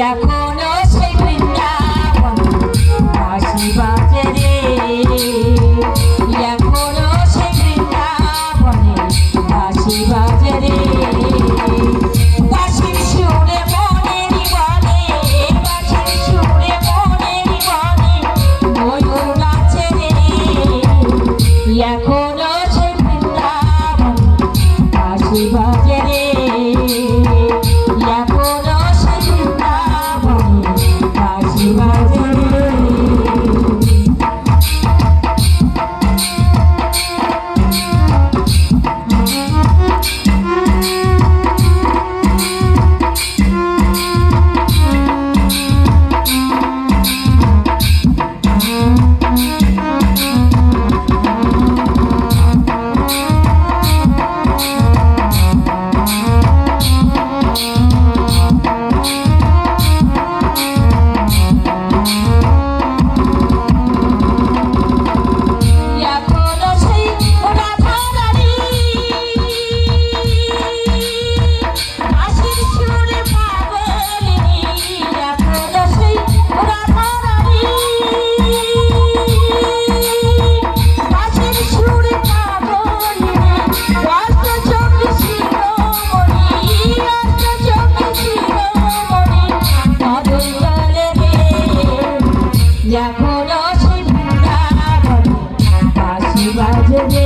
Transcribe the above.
এখনও সেই বৃন্দাবন বাঁশি বাজে বাজে